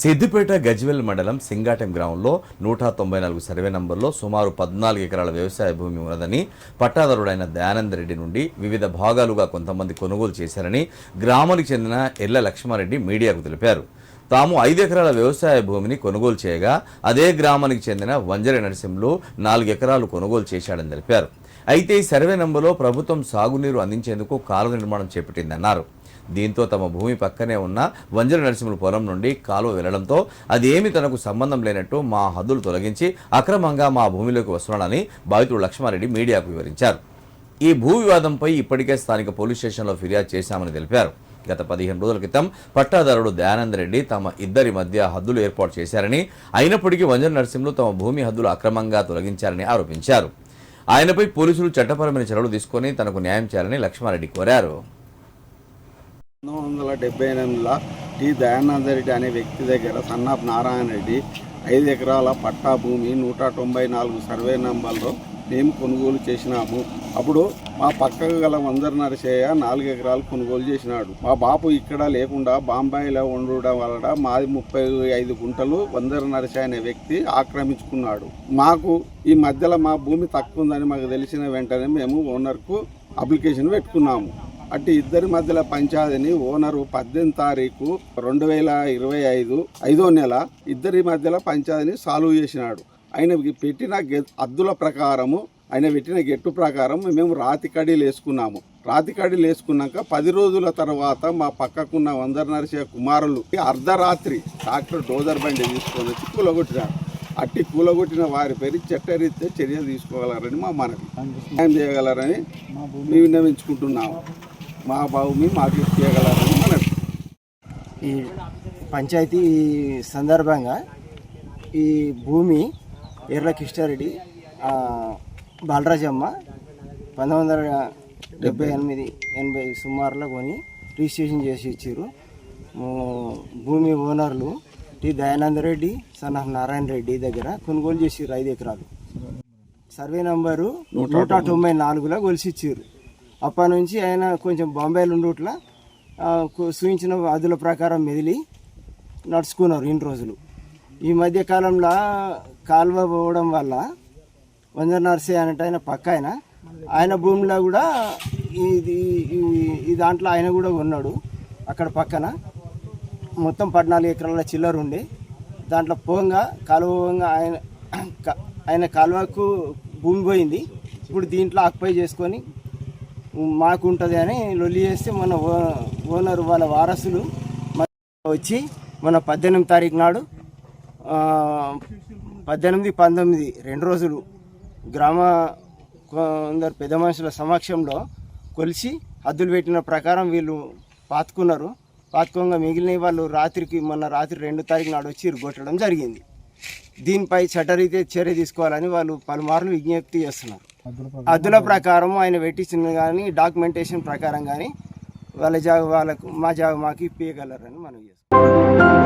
సిద్దిపేట గజ్వెల్ మండలం సింగాటం గ్రామంలో నూట తొంభై నాలుగు సర్వే నంబర్లో సుమారు పద్నాలుగు ఎకరాల వ్యవసాయ భూమి ఉన్నదని పట్టాదారుడైన దయానంద్ రెడ్డి నుండి వివిధ భాగాలుగా కొంతమంది కొనుగోలు చేశారని గ్రామానికి చెందిన ఎల్ల లక్ష్మారెడ్డి మీడియాకు తెలిపారు. తాము ఐదు ఎకరాల వ్యవసాయ భూమిని కొనుగోలు చేయగా అదే గ్రామానికి చెందిన వంజరి నరసింహులు నాలుగు ఎకరాలు కొనుగోలు చేశాడని తెలిపారు. అయితే ఈ సర్వే నంబర్లో ప్రభుత్వం సాగునీరు అందించేందుకు కాలువ నిర్మాణం చేపట్టిందన్నారు. దీంతో తమ భూమి పక్కనే ఉన్న వంజర నరసింహుల పొలం నుండి కాలువ వెళ్ళడంతో అదేమి తనకు సంబంధం లేనట్టు మా హద్దులు తొలగించి అక్రమంగా మా భూమిలోకి వస్తున్నాడని బాధితుడు లక్ష్మారెడ్డి మీడియాకు వివరించారు. ఈ భూ వివాదంపై ఇప్పటికే స్థానిక పోలీస్ స్టేషన్లో ఫిర్యాదు చేశామని తెలిపారు. గత పదిహేను రోజుల క్రితం పట్టాదారుడు దయానంద్ రెడ్డి తమ ఇద్దరి మధ్య హద్దులు ఏర్పాటు చేశారని అయినప్పటికీ వంజన నరసింహులు తమ భూమి హద్దులు అక్రమంగా తొలగించారని ఆరోపించారు. ఆయనపై పోలీసులు చట్టపరమైన చర్యలు తీసుకొని తనకు న్యాయం చేయాలని లక్ష్మారెడ్డి కోరారు. పంతొమ్మిది వందల డెబ్బై ఎనిమిదిలో టి. దయానంద రెడ్డి అనే వ్యక్తి దగ్గర సన్నాఫ్ నారాయణ రెడ్డి ఐదు ఎకరాల పట్టా భూమి నూట తొంభై నాలుగు సర్వే నంబర్లో మేము కొనుగోలు చేసినాము. అప్పుడు మా పక్కకు గల వందర నరసయ్య నాలుగు ఎకరాలు కొనుగోలు చేసినాడు. మా బాపు ఇక్కడ లేకుండా బాంబాయిలో ఉండడం వలన మాది ముప్పై ఐదు గుంటలు వందర నరసయ్య అనే వ్యక్తి ఆక్రమించుకున్నాడు. మాకు ఈ మధ్యలో మా భూమి తక్కువ ఉందని మాకు తెలిసిన వెంటనే మేము ఓనర్కు అప్లికేషన్ పెట్టుకున్నాము. అటు ఇద్దరి మధ్యలో పంచాయతీని ఓనరు పద్దెనిమిది తారీఖు రెండు వేల ఇరవై ఐదు ఐదో నెల ఇద్దరి మధ్యలో పంచాయతీని సాల్వ్ చేసినాడు. ఆయన పెట్టిన గె- అద్దుల ప్రకారము ఆయన పెట్టిన గెట్టు ప్రకారం మేము రాతి కడీలు వేసుకున్నాము. రాతి కడీలు వేసుకున్నాక పది రోజుల తర్వాత మా పక్కకున్న వందర నరసింహ కుమారులు అర్ధరాత్రి డాక్టర్ డోజర్ బండి తీసుకొని వచ్చి కూలగొట్టినారు. అట్టి కూలగొట్టిన వారి పేరు చట్టరీత్యా చర్యలు తీసుకోగలరని మా మనవి. న్యాయం చేయగలరని మేము విన్నవించుకుంటున్నాము. మా భూమి మాకు ఇచ్చేయగలరని మనవి ఈ పంచాయతీ సందర్భంగా ఈ భూమి ఎర్ర కిష్టారెడ్డి ఆ, బాలరాజమ్మ పంతొమ్మిది వందల డెబ్బై ఎనిమిది ఎనభై సుమారులో కొని రిజిస్ట్రేషన్ చేసి ఇచ్చారు. భూమి ఓనర్లు T Dayananda Reddy son of Narayana Reddy దగ్గర కొనుగోలు చేసిర్రు ఐదు ఎకరాలు. సర్వే నంబరు నూట తొంభై నాలుగులో కొలిసిచ్చారు. అప్పటి నుంచి ఆయన కొంచెం బాంబేలో ఉండుట్లా సూచించిన అదుల ప్రకారం మెదిలి నడుచుకున్నారు ఇన్ని రోజులు. ఈ మధ్య కాలంలో కాలువ పోవడం వల్ల వందర నర్సే అనేట ఆయన పక్క ఆయన. ఆయన భూమిలో కూడా ఇది ఈ- దాంట్లో ఆయన కూడా ఉన్నాడు అక్కడ పక్కన. మొత్తం పద్నాలుగు ఎకరాల చిల్లర ఉండే. దాంట్లో పోంగా కాలువ పోంగా ఆయన ఆయన కాలువకు భూమి పోయింది. ఇప్పుడు దీంట్లో ఆక్యుపై చేసుకొని మాకుంటుంది అని లొల్లి చేస్తే మన ఓ- ఓనర్ వాళ్ళ వారసులు వచ్చి మన పద్దెనిమిది తారీఖు నాడు పద్దెనిమిది పంతొమ్మిది రెండు రోజులు గ్రామ కొందరు పెద్ద మనుషుల సమక్షంలో కొలిసి హద్దులు పెట్టిన ప్రకారం వీళ్ళు పాతుకున్నారు. పాతుకోగా మిగిలిన వాళ్ళు రాత్రికి మొన్న రాత్రి రెండు తారీఖు నాడు వచ్చి ఇరుగొట్టడం జరిగింది. దీనిపై చట్టరీతే చర్య తీసుకోవాలని వాళ్ళు పలుమార్లు విజ్ఞప్తి చేస్తున్నారు. అద్దుల ప్రకారం ఆయన పెట్టించిన కానీ డాక్యుమెంటేషన్ ప్రకారం కానీ వాళ్ళ జాగ వాళ్ళకు మా జాగ మాకు ఇప్పగలరని మనం చేస్తాం